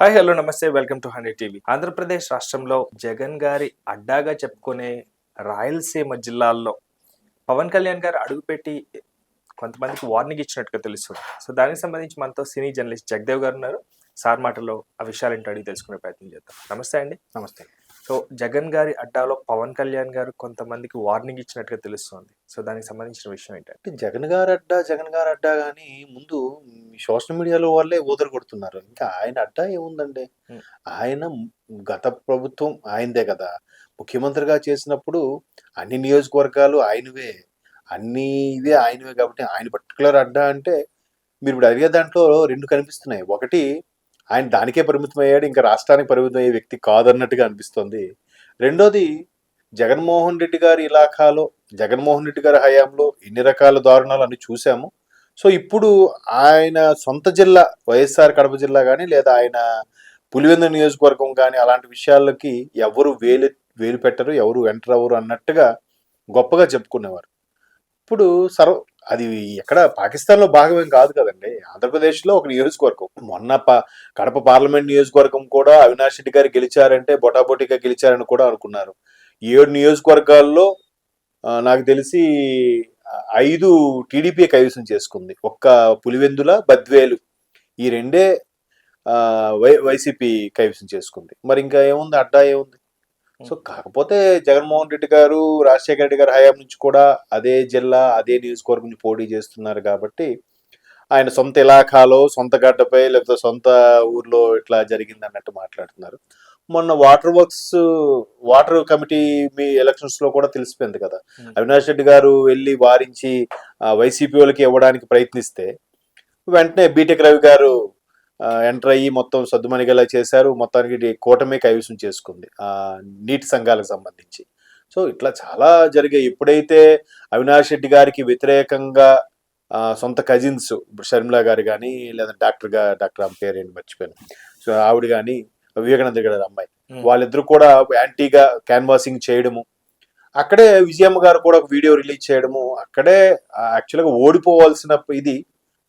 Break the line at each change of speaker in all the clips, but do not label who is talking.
Hi hello నమస్తే welcome to hundred TV. Andhra Pradesh రాష్ట్రంలో జగన్ గారి అడ్డాగా చెప్పుకునే రాయలసీమ జిల్లాల్లో పవన్ కళ్యాణ్ గారు అడుగుపెట్టి కొంతమందికి వార్నింగ్ ఇచ్చినట్టుగా తెలుస్తుంది. సో దానికి సంబంధించి మనతో సినీ జర్నలిస్ట్ జగదేవ్ గారు ఉన్నారు. సార్ మాటలో ఆ విషయాలు ఏంటో అడిగి తెలుసుకునే ప్రయత్నం చేద్దాం. నమస్తే అండి.
నమస్తే.
సో జగన్ గారి అడ్డాలో పవన్ కళ్యాణ్ గారు కొంతమందికి వార్నింగ్ ఇచ్చినట్టుగా తెలుస్తుంది. సో దానికి సంబంధించిన విషయం ఏంటంటే
జగన్ గారు అడ్డా జగన్ గారు అడ్డా కానీ ముందు సోషల్ మీడియాలో వాళ్ళే ఊదర కొడుతున్నారు. ఇంకా ఆయన అడ్డా ఏముందండి. ఆయన గత ప్రభుత్వం ఆయనదే కదా. ముఖ్యమంత్రిగా చేసినప్పుడు అన్ని నియోజకవర్గాలు ఆయనవే. అన్ని ఇవే ఆయనవే కాబట్టి ఆయన పర్టికులర్ అడ్డా అంటే మీరు ఇప్పుడు అడిగే దాంట్లో రెండు కనిపిస్తున్నాయి. ఒకటి ఆయన దానికే పరిమితం అయ్యాడు ఇంకా రాష్ట్రానికి పరిమితం అయ్యే వ్యక్తి కాదన్నట్టుగా అనిపిస్తుంది. రెండోది జగన్మోహన్ రెడ్డి గారి ఇలాఖాలో జగన్మోహన్ రెడ్డి గారి హయాంలో ఎన్ని రకాల దారుణాలు అన్ని చూసాము. సో ఇప్పుడు ఆయన సొంత జిల్లా వైఎస్ఆర్ కడప జిల్లా కానీ లేదా ఆయన పులివెందు నియోజకవర్గం కానీ అలాంటి విషయాలకి ఎవరు వేలు వేలు పెట్టరు ఎవరు ఎంటర్ అవ్వరు అన్నట్టుగా గొప్పగా చెప్పుకునేవారు. ఇప్పుడు సర్వ అది ఎక్కడ పాకిస్తాన్లో భాగమేం కాదు కదండి. ఆంధ్రప్రదేశ్లో ఒక నియోజకవర్గం. మొన్న ప కడప పార్లమెంట్ నియోజకవర్గం కూడా అవినాష్ రెడ్డి గారు గెలిచారంటే బొటాబొటిగా గెలిచారని కూడా అనుకున్నారు. ఏడు నియోజకవర్గాల్లో నాకు తెలిసి ఐదు టీడీపీ కైవసం చేసుకుంది. ఒక్క పులివెందుల బద్వేలు ఈ రెండే వై వైసీపీ కైవసం చేసుకుంది. మరి ఇంకా ఏముంది? అడ్డా ఏముంది? సో కాకపోతే జగన్మోహన్ రెడ్డి గారు రాజశేఖర రెడ్డి గారి హయాం నుంచి కూడా అదే జిల్లా అదే నియోజకవర్గం నుంచి పోటీ చేస్తున్నారు కాబట్టి ఆయన సొంత ఇలాఖాలో సొంత గడ్డపై లేకపోతే సొంత ఊర్లో ఇట్లా జరిగింది అన్నట్టు మాట్లాడుతున్నారు. మొన్న వాటర్ వర్క్స్ వాటర్ కమిటీ మీ ఎలక్షన్స్లో కూడా తెలిసిపోయింది కదా. అవినాష్ రెడ్డి గారు వెళ్ళి వారించి వైసీపీ వాళ్ళకి ఇవ్వడానికి ప్రయత్నిస్తే వెంటనే బీటెక్ రవి గారు ఎంటర్ అయ్యి మొత్తం సద్దుమణిగేలా చేశారు. మొత్తానికి కూటమి కైవసం చేసుకుంది. ఆ నీటి సంఘాలకు సంబంధించి. సో ఇట్లా చాలా జరిగాయి. ఎప్పుడైతే అవినాష్ రెడ్డి గారికి వ్యతిరేకంగా సొంత కజిన్స్ షర్మిల గారు కానీ లేదా డాక్టర్గా డాక్టర్ ఆమె పేరు ఏంటి మర్చిపోయాను. సో ఆవిడ కానీ వివేకానంద గారి అమ్మాయి. వాళ్ళిద్దరు కూడా యాంటీగా క్యాన్వాసింగ్ చేయడము. అక్కడే విజయమ్మ గారు కూడా ఒక వీడియో రిలీజ్ చేయడము. అక్కడే యాక్చువల్గా ఓడిపోవాల్సిన ఇది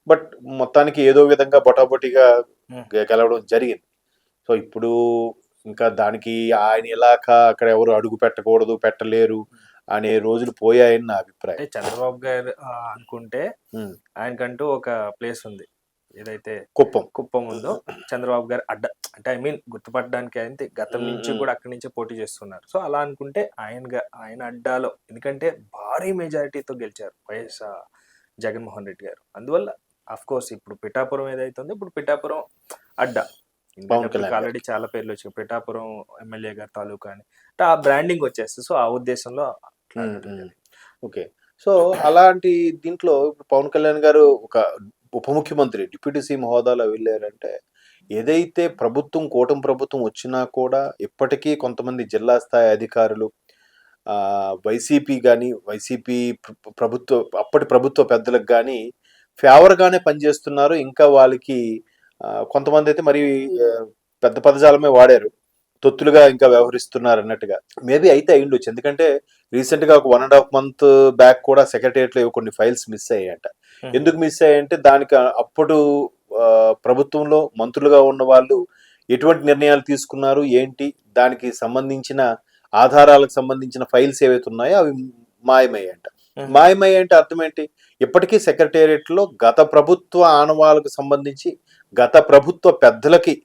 బట్ మొత్తానికి ఏదో విధంగా బొటాబొటిగా
Hmm.
గెలవడం జరిగింది. సో ఇప్పుడు ఇంకా దానికి ఆయన ఇలాక అక్కడ ఎవరు అడుగు పెట్టకూడదు పెట్టలేరు అనే రోజులు పోయాయని నా అభిప్రాయం.
చంద్రబాబు గారు అనుకుంటే
ఉమ్.
ఆయనకంటూ ఒక ప్లేస్ ఉంది. ఏదైతే
కుప్పం.
కుప్పం ఉందో చంద్రబాబు గారు అడ్డ అంటే ఐ మీన్ గుర్తుపట్టడానికి అయితే గతం నుంచి
మ్మ్.
కూడా అక్కడి నుంచే పోటీ చేస్తున్నారు. సో అలా అనుకుంటే ఆయన గా- ఆయన అడ్డాలో ఎందుకంటే భారీ మెజారిటీతో గెలిచారు వైఎస్ జగన్మోహన్ రెడ్డి గారు. అందువల్ల అఫ్ కోర్స్ ఇప్పుడు పిఠాపురం ఏదైతే ఉందో ఇప్పుడు పిఠాపురం అడ్డా. ఆల్రెడీ చాలా పేర్లు వచ్చాయి. పిఠాపురం ఎమ్మెల్యే గారు తాలూకా అని. అంటే ఆ బ్రాండింగ్ వచ్చేస్తుంది. సో ఆ ఉద్దేశంలో.
ఓకే. సో అలాంటి దీంట్లో ఇప్పుడు పవన్ కళ్యాణ్ గారు ఒక ఉప ముఖ్యమంత్రి డిప్యూటీ సీఎం హోదాలో వెళ్ళారంటే ఏదైతే ప్రభుత్వం కూటమి ప్రభుత్వం వచ్చినా కూడా ఇప్పటికీ కొంతమంది జిల్లా స్థాయి అధికారులు ఆ, వైసీపీ కానీ వైసీపీ ప్ర- ప్రభుత్వ అప్పటి ప్రభుత్వ పెద్దలకు కానీ ఫేవర్గానే పనిచేస్తున్నారు. ఇంకా వాళ్ళకి కొంతమంది అయితే మరి పెద్ద పదజాలమే వాడారు. తొత్తులుగా ఇంకా వ్యవహరిస్తున్నారు అన్నట్టుగా. మేబీ అయితే అయ్యిండొచ్చు. ఎందుకంటే రీసెంట్గా ఒక one and half month back కూడా సెక్రటరియట్లో ఏవో కొన్ని ఫైల్స్ మిస్ అయ్యాయంట. ఎందుకు మిస్ అయ్యాయంటే దానికి అప్పుడు ప్రభుత్వంలో మంత్రులుగా ఉన్న వాళ్ళు ఎటువంటి నిర్ణయాలు తీసుకున్నారు ఏంటి దానికి సంబంధించిన ఆధారాలకు సంబంధించిన ఫైల్స్ ఏవైతే ఉన్నాయో అవి మాయమయ్యాయంట.
మ్మ్.
అంటే అర్థం ఏంటి ఇప్పటికీ సెక్రటేరియట్లో గత ప్రభుత్వ ఆనవాళ్ళకు సంబంధించి గత ప్రభుత్వ పెద్దలకి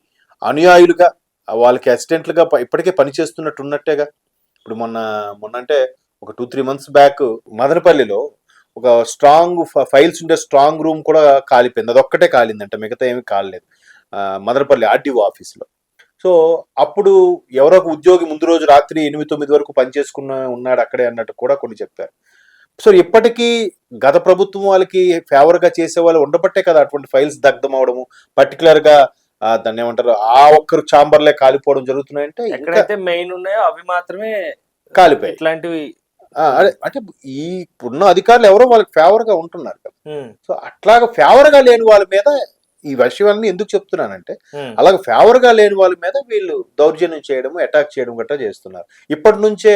అనుయాయులుగా వాళ్ళకి అసిస్టెంట్లుగా ఇప్పటికే పనిచేస్తున్నట్టు ఉన్నట్టేగా. ఇప్పుడు మొన్న మొన్న అంటే ఒక టూ త్రీ మంత్స్ బ్యాక్ మదనపల్లిలో ఒక స్ట్రాంగ్ ఫైల్స్ ఉండే స్ట్రాంగ్ రూమ్ కూడా కాలిపోయింది. అదొక్కటే కాలిందంట మిగతా ఏమీ కాలేదు మదనపల్లి ఆర్డీఓ ఆఫీస్లో. సో అప్పుడు ఎవరో ఒక ఉద్యోగి ముందు రోజు రాత్రి ఎనిమిది తొమ్మిది వరకు పనిచేసుకున్న ఉన్నాడు అక్కడే అన్నట్టు కూడా కొన్ని చెప్పారు. సో ఇప్పటికీ గత ప్రభుత్వం వాళ్ళకి ఫేవర్గా చేసే వాళ్ళు ఉండబట్టే కదా అటువంటి ఫైల్స్ దగ్ధం అవడము పర్టికులర్గా ఆ, దాన్ని ఏమంటారు ఆ ఒక్కరు చాంబర్లే కాలిపోవడం జరుగుతున్నాయంటే
ఎక్కడైతే మెయిన్ ఉన్నాయో అవి మాత్రమే
కాలిపోయాయి.
ఇట్లాంటివి
అంటే ఈ ఇప్పుడున్న అధికారులు ఎవరో వాళ్ళకి ఫేవర్గా ఉంటున్నారు కదా. సో అట్లాగా ఫేవర్గా లేని వాళ్ళ మీద ఈ విషయాన్ని ఎందుకు చెప్తున్నానంటే అలాగే ఫేవర్గా లేని వాళ్ళ మీద వీళ్ళు దౌర్జన్యం చేయడం అటాక్ చేయడం గట్రా చేస్తున్నారు. ఇప్పటి నుంచే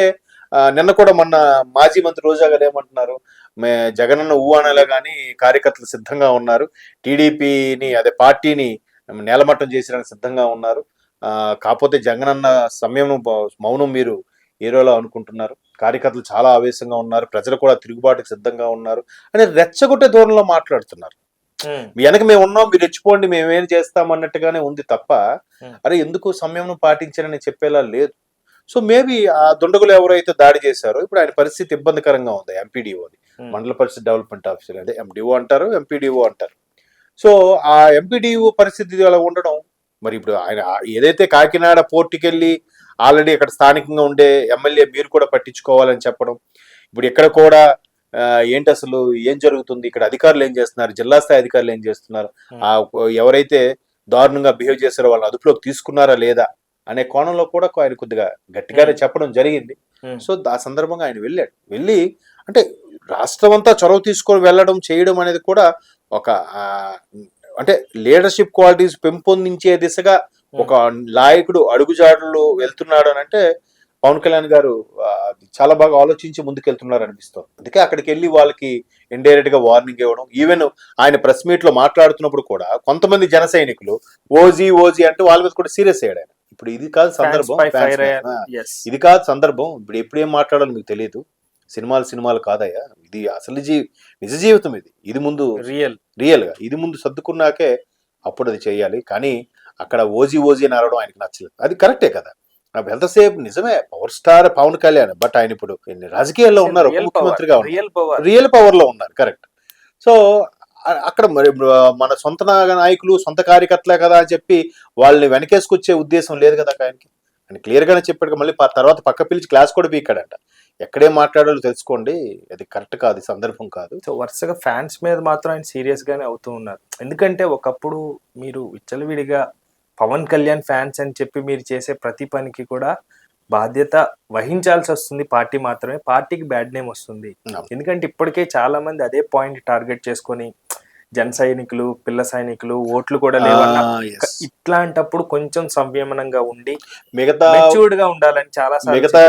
నిన్న కూడా మొన్న మాజీ మంత్రి రోజా గారు ఏమంటున్నారు? మే జగనన్న ఊవానలో కానీ కార్యకర్తలు సిద్ధంగా ఉన్నారు. టీడీపీని అదే పార్టీని నేలమట్టం చేసడానికి సిద్ధంగా ఉన్నారు. కాకపోతే జగన్ అన్న సమయం మౌనం మీరు ఏరోలో అనుకుంటున్నారు. కార్యకర్తలు చాలా ఆవేశంగా ఉన్నారు. ప్రజలు కూడా తిరుగుబాటుకు సిద్ధంగా ఉన్నారు అని రెచ్చగొట్టే ధోరణిలో మాట్లాడుతున్నారు. మీ వెనక మేము ఉన్నాం మీరు రెచ్చిపోండి మేమేం చేస్తాం అన్నట్టుగానే ఉంది తప్ప. అరే ఎందుకు సమయం పాటించారని చెప్పేలా లేదు. సో మేబీ ఆ దుండగులు ఎవరైతే దాడి చేశారో ఇప్పుడు ఆయన పరిస్థితి ఇబ్బందికరంగా ఉంది ఎంపీడీఓది
um,
Mandal Parishad development officer అదే ఎండిఓ అంటారు ఎంపీడీఓ అంటారు. సో ఆ ఎంపీడీఓ పరిస్థితి అలా ఉండడం మరి ఇప్పుడు ఆయన ఏదైతే కాకినాడ పోర్టుకి వెళ్ళి ఆల్రెడీ అక్కడ స్థానికంగా ఉండే ఎమ్మెల్యే మీరు కూడా పట్టించుకోవాలని చెప్పడం ఇప్పుడు ఇక్కడ కూడా ఏంటి అసలు ఏం జరుగుతుంది? ఇక్కడ అధికారులు ఏం చేస్తున్నారు? జిల్లా స్థాయి అధికారులు ఏం చేస్తున్నారు? ఆ ఎవరైతే దారుణంగా బిహేవ్ చేశారో వాళ్ళని అదుపులోకి తీసుకున్నారా లేదా? అనే కోణంలో కూడా ఆయన కొద్దిగా గట్టిగానే. చెప్పడం జరిగింది. సో ఆ సందర్భంగా ఆయన వెళ్ళాడు. వెళ్ళి అంటే రాష్ట్రం అంతా చొరవ తీసుకొని వెళ్ళడం చేయడం అనేది కూడా ఒక అంటే లీడర్షిప్ క్వాలిటీస్ పెంపొందించే దిశగా ఒక నాయకుడు అడుగుజాడలు వెళ్తున్నాడు అని అంటే పవన్ కళ్యాణ్ గారు చాలా బాగా ఆలోచించి ముందుకెళ్తున్నారు అనిపిస్తుంది. అందుకే అక్కడికి వెళ్ళి వాళ్ళకి ఇండైరెక్ట్గా వార్నింగ్ ఇవ్వడం ఈవెన్ ఆయన ప్రెస్ మీట్లో మాట్లాడుతున్నప్పుడు కూడా కొంతమంది జన సైనికులు ఓజీ ఓజీ అంటే వాళ్ళ మీద కూడా సీరియస్ అయ్యాడు ఆయన. ఇప్పుడు ఇది కాదు సందర్భం. ఇది కాదు సందర్భం. ఇప్పుడు ఎప్పుడు ఏం మాట్లాడాలో మీకు తెలియదు సినిమాలు సినిమాలు కాదయ్యా. ఇది అసలు జీ నిజ జీవితం ఇది. ఇది ముందు
రియల్
రియల్గా ఇది ముందు సర్దుకున్నాకే అప్పుడు అది చేయాలి. కానీ అక్కడ ఓజీ ఓజీ అని అనడం ఆయనకి నచ్చలేదు. అది కరెక్టే కదా. నాకు ఎంతసేపు నిజమే power star Pawan Kalyan but ఆయన ఇప్పుడు రాజకీయాల్లో ఉన్నారు ముఖ్యమంత్రిగా ఉన్నారు.
రియల్
పవర్లో ఉన్నారు కరెక్ట్. సో అక్కడ మరి మన సొంత నాయకులు సొంత కార్యకర్తలే కదా అని చెప్పి వాళ్ళని వెనకేసుకొచ్చే ఉద్దేశం లేదు కదా ఆయనకి. ఆయన క్లియర్ గానే చెప్పాడు మళ్ళీ తర్వాత పక్క పిలిచి క్లాస్ కూడా పీకాడంట. ఎక్కడేం మాట్లాడాలో తెలుసుకోండి అది కరెక్ట్ కాదు సందర్భం కాదు.
సో వరుసగా ఫ్యాన్స్ మీద మాత్రం ఆయన సీరియస్ గానే అవుతూ ఉన్నారు. ఎందుకంటే ఒకప్పుడు మీరు విచ్చలవిడిగా పవన్ కళ్యాణ్ ఫ్యాన్స్ అని చెప్పి మీరు చేసే ప్రతి పనికి కూడా బాధ్యత వహించాల్సి వస్తుంది పార్టీ మాత్రమే. పార్టీకి బ్యాడ్ నేమ్ వస్తుంది. ఎందుకంటే ఇప్పటికే చాలా మంది అదే పాయింట్ టార్గెట్ చేసుకొని జన సైనికులు పిల్ల సైనికులు ఓట్లు కూడా లేవన్న
yes.
ఇట్లాంటప్పుడు కొంచెం సంయమనంగా ఉండి
మిగతా
గా ఉండాలని చాలా
మిగతా.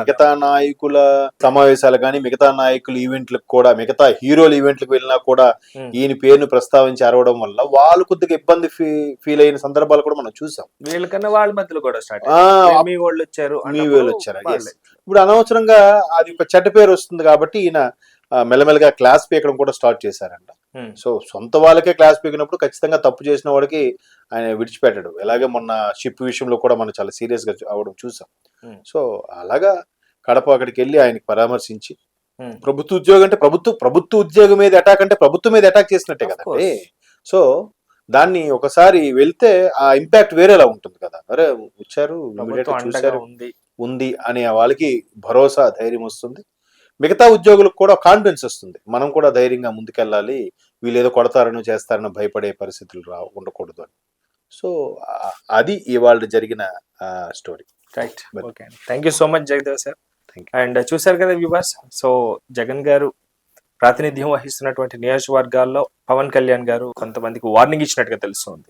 మిగతా నాయకుల సమావేశాలు కానీ మిగతా నాయకుల ఈవెంట్లకు కూడా మిగతా హీరోల ఈవెంట్లకు వెళ్ళినా కూడా. ఈయన పేరును ప్రస్తావించి అరవడం వల్ల వాళ్ళు కొద్దిగా ఇబ్బంది ఫీల్ అయిన సందర్భాలు కూడా మనం చూసాం
వీళ్ళకన్నా వాళ్ళ మధ్యలో కూడా స్టార్ట్ మీ వాళ్ళు వచ్చారు
మీ వాళ్ళు వచ్చారు. ఇప్పుడు అనవసరంగా అది ఒక చెడ్డ పేరు వస్తుంది కాబట్టి ఈయన మెల్లమెల్లగా క్లాస్ పీకడం కూడా స్టార్ట్ చేశారంట. సో సొంత వాళ్ళకే క్లాస్ పీకినప్పుడు ఖచ్చితంగా తప్పు చేసిన వాడికి ఆయన విడిచిపెట్టాడు. అలాగే మొన్న షిప్ విషయంలో కూడా మనం చాలా సీరియస్గా అవడం చూసాం. సో అలాగా కడప అక్కడికి వెళ్ళి ఆయనకి పరామర్శించి. ప్రభుత్వ ఉద్యోగం అంటే ప్రభుత్వ ప్రభుత్వ ఉద్యోగం మీద అటాక్ అంటే ప్రభుత్వం మీద అటాక్ చేసినట్టే కదండి.
course.
సో దాన్ని ఒకసారి వెళ్తే ఆ ఇంపాక్ట్ వేరేలా ఉంటుంది కదా. అరే వచ్చారు
ఉంది.
ఉంది అనే వాళ్ళకి భరోసా ధైర్యం వస్తుంది. మిగతా ఉద్యోగులకు కూడా కాన్ఫిడెన్స్ వస్తుంది. మనం కూడా ధైర్యంగా ముందుకెళ్ళాలి. వీళ్ళు ఏదో కొడతారనో చేస్తారనో భయపడే పరిస్థితులు రా ఉండకూడదు అని. సో అది ఇవాళ జరిగిన story.
Right. Okay thank you so much Jagadev sir and చూశారు కదా వ్యూవర్స్ సో జగన్ గారు ప్రాతినిధ్యం వహిస్తున్నటువంటి నియోజకవర్గాల్లో పవన్ కళ్యాణ్ గారు కొంతమందికి వార్నింగ్ ఇచ్చినట్టుగా తెలుస్తుంది.